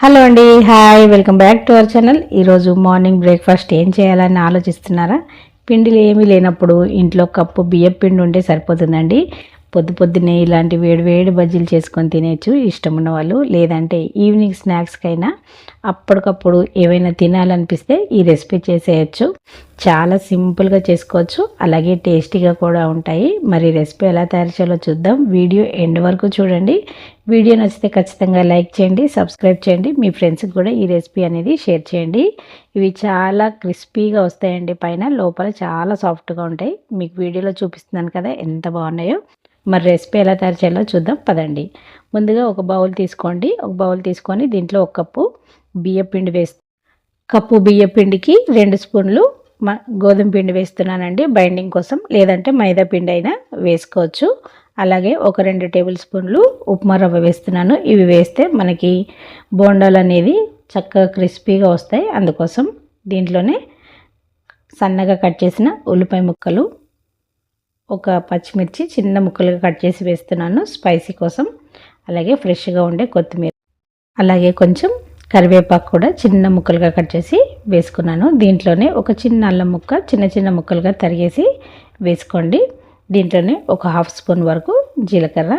Hello అండి hi welcome back to our channel. ఈరోజు morning breakfast ఏం చేయాలని ఆలోచిస్తున్నారా? పిండిలు ఏమీ లేనప్పుడు ఇంట్లో కప్పు బియ్యం పిండి ఉంటే సరిపోతుందండి. పొద్దు పొద్దున్నే ఇలాంటి వేడి వేడి బజ్జీలు చేసుకొని తినేచ్చు ఇష్టం ఉన్న వాళ్ళు. లేదంటే ఈవినింగ్ స్నాక్స్కైనా అప్పటికప్పుడు ఏవైనా తినాలనిపిస్తే ఈ రెసిపీ చేసేయచ్చు. చాలా సింపుల్గా చేసుకోవచ్చు. అలాగే టేస్టీగా కూడా ఉంటాయి. మరి రెసిపీ ఎలా తయారు చేయాలో చూద్దాం. వీడియో ఎండ్ వరకు చూడండి. వీడియో నచ్చితే ఖచ్చితంగా లైక్ చేయండి సబ్స్క్రైబ్ చేయండి. మీ ఫ్రెండ్స్కి కూడా ఈ రెసిపీ అనేది షేర్ చేయండి. ఇవి చాలా క్రిస్పీగా వస్తాయండి పైన. లోపల చాలా సాఫ్ట్గా ఉంటాయి. మీకు వీడియోలో చూపిస్తున్నాను కదా ఎంత బాగున్నాయో. మరి రెసిపీ ఎలా తయారు చేయాలో చూద్దాం పదండి. ముందుగా ఒక బౌల్ తీసుకోండి. ఒక బౌల్ తీసుకొని దీంట్లో ఒక కప్పు బియ్య పిండి వేస్తు కప్పు బియ్య పిండికి రెండు స్పూన్లు మ గోధుమ పిండి వేస్తున్నానండి బైండింగ్ కోసం. లేదంటే మైదా పిండి అయినా వేసుకోవచ్చు. అలాగే ఒక రెండు టేబుల్ స్పూన్లు ఉప్మా రవ్వ వేస్తున్నాను. ఇవి వేస్తే మనకి బోండాలు అనేది చక్కగా క్రిస్పీగా వస్తాయి. అందుకోసం దీంట్లోనే సన్నగా కట్ చేసిన ఉల్లిపాయ ముక్కలు ఒక పచ్చిమిర్చి చిన్న ముక్కలుగా కట్ చేసి వేస్తున్నాను స్పైసీ కోసం. అలాగే ఫ్రెష్గా ఉండే కొత్తిమీర. అలాగే కొంచెం కరివేపాకు కూడా చిన్న ముక్కలుగా కట్ చేసి వేసుకున్నాను. దీంట్లోనే ఒక చిన్న అల్లం ముక్క చిన్న చిన్న ముక్కలుగా తరిగేసి వేసుకోండి. దీంట్లోనే ఒక హాఫ్ స్పూన్ వరకు జీలకర్ర.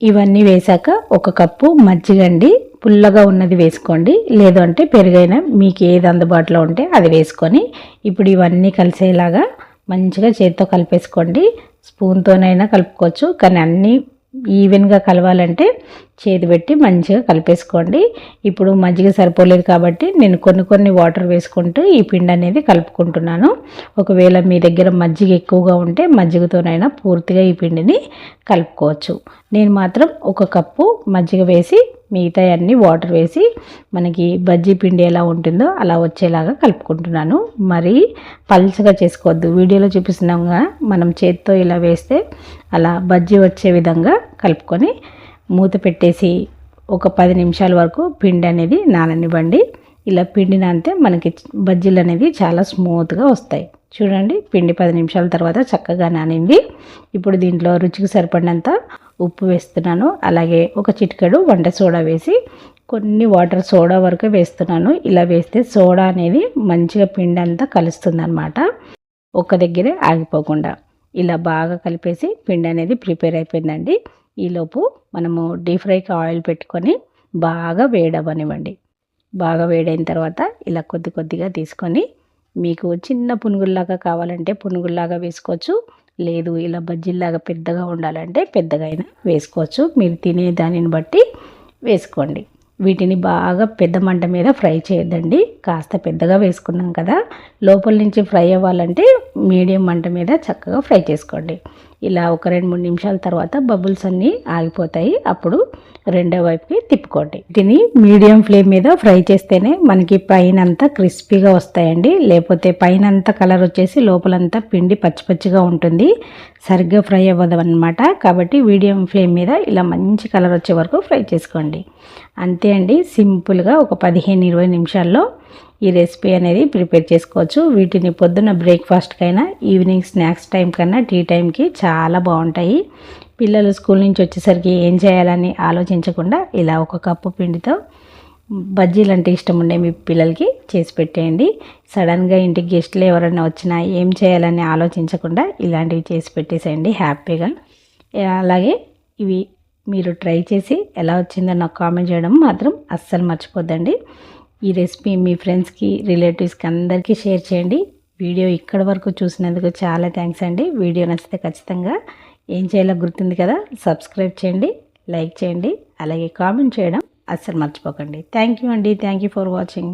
ఇవన్నీ వేశాక ఒక కప్పు మజ్జిగండి. పుల్లగా ఉన్నది వేసుకోండి. లేదు అంటే పెరుగైనా మీకు ఏది అందుబాటులో ఉంటే అది వేసుకొని ఇప్పుడు ఇవన్నీ కలిసేలాగా మంచిగా చేతితో కలిపేసుకోండి. స్పూన్తోనైనా కలుపుకోవచ్చు. కానీ అన్నీ ఈవెన్గా కలవాలంటే చేతి పెట్టి మంచిగా కలిపేసుకోండి. ఇప్పుడు మజ్జిగ సరిపోలేదు కాబట్టి నేను కొన్ని కొన్ని వాటర్ వేసుకుంటూ ఈ పిండి అనేది కలుపుకుంటున్నాను. ఒకవేళ మీ దగ్గర మజ్జిగ ఎక్కువగా ఉంటే మజ్జిగతోనైనా పూర్తిగా ఈ పిండిని కలుపుకోవచ్చు. నేను మాత్రం ఒక కప్పు మజ్జిగ వేసి మిగతా అన్నీ వాటర్ వేసి మనకి బజ్జీ పిండి ఎలా ఉంటుందో అలా వచ్చేలాగా కలుపుకుంటున్నాను. మరి పల్చగా చేసుకోవద్దు. వీడియోలో చూపిస్తున్నాగా మనం చేత్తో ఇలా వేస్తే అలా బజ్జీ వచ్చే విధంగా కలుపుకొని మూత పెట్టేసి ఒక పది నిమిషాల వరకు పిండి అనేది నాననివ్వండి. ఇలా పిండి నానితే మనకి బజ్జీలు అనేది చాలా స్మూత్గా వస్తాయి. చూడండి పిండి పది నిమిషాల తర్వాత చక్కగా నానింది. ఇప్పుడు దీంట్లో రుచికి సరిపడినంత ఉప్పు వేస్తున్నాను. అలాగే ఒక చిటికెడు వంట సోడా వేసి కొన్ని వాటర్ సోడా వరకు వేస్తున్నాను. ఇలా వేస్తే సోడా అనేది మంచిగా పిండి అంతా కలుస్తుంది అనమాట ఒక దగ్గరే ఆగిపోకుండా ఇలా బాగా కలిపేసి పిండి అనేది ప్రిపేర్ అయిపోయిందండి. ఈలోపు మనము డీప్ ఫ్రైకి ఆయిల్ పెట్టుకొని బాగా వేడవనివ్వండి బాగా వేడైన తర్వాత ఇలా కొద్ది కొద్దిగా తీసుకొని మీకు చిన్న పునుగుల్లాగా కావాలంటే పునుగుల్లాగా వేసుకోవచ్చు. లేదు ఇలా బజ్జీలాగా పెద్దగా ఉండాలంటే పెద్దగా అయినా వేసుకోవచ్చు. మీరు తినే దానిని బట్టి వేసుకోండి. వీటిని బాగా పెద్ద మంట మీద ఫ్రై చేయొద్దండి. కాస్త పెద్దగా వేసుకున్నాం కదా లోపల నుంచి ఫ్రై అవ్వాలంటే మీడియం మంట మీద చక్కగా ఫ్రై చేసుకోండి. ఇలా ఒక రెండు మూడు నిమిషాల తర్వాత బబుల్స్ అన్నీ ఆగిపోతాయి. అప్పుడు రెండో వైపుకి తిప్పుకోండి. దీన్ని మీడియం ఫ్లేమ్ మీద ఫ్రై చేస్తేనే మనకి పైన అంతా క్రిస్పీగా వస్తాయండి. లేకపోతే పైన అంతా కలర్ వచ్చేసి లోపలంతా పిండి పచ్చి పచ్చిగా ఉంటుంది. సరిగ్గా ఫ్రై అవ్వదు అనమాట కాబట్టి మీడియం ఫ్లేమ్ మీద ఇలా మంచి కలర్ వచ్చే వరకు ఫ్రై చేసుకోండి. అంతే అండి. సింపుల్గా ఒక పదిహేను ఇరవై నిమిషాల్లో ఈ రెసిపీ అనేది ప్రిపేర్ చేసుకోవచ్చు. వీటిని పొద్దున్న బ్రేక్ఫాస్ట్కైనా ఈవినింగ్ స్నాక్స్ టైం కన్నా టీ టైంకి చాలా బాగుంటాయి. పిల్లలు స్కూల్ నుంచి వచ్చేసరికి ఏం చేయాలని ఆలోచించకుండా ఇలా ఒక కప్పు పిండితో బజ్జీలు అంటే ఇష్టం ఉండే మీ పిల్లలకి చేసి పెట్టేయండి. సడన్గా ఇంటికి గెస్ట్లు ఎవరైనా వచ్చినా ఏం చేయాలని ఆలోచించకుండా ఇలాంటివి చేసి పెట్టేసేయండి హ్యాపీగా అలాగే ఇవి మీరు ట్రై చేసి ఎలా వచ్చిందో నాకు కామెంట్ చేయడం మాత్రం అస్సలు మర్చిపోద్దండి. ఈ రెసిపీ మీ ఫ్రెండ్స్కి రిలేటివ్స్కి అందరికీ షేర్ చేయండి. వీడియో ఇక్కడ వరకు చూసినందుకు చాలా థ్యాంక్స్ అండి. వీడియో నచ్చితే ఖచ్చితంగా ఏం చేయాలో గుర్తుంది కదా సబ్స్క్రైబ్ చేయండి లైక్ చేయండి అలాగే కామెంట్ చేయడం అస్సలు మర్చిపోకండి. థ్యాంక్ యూ అండి. Thank you for watching.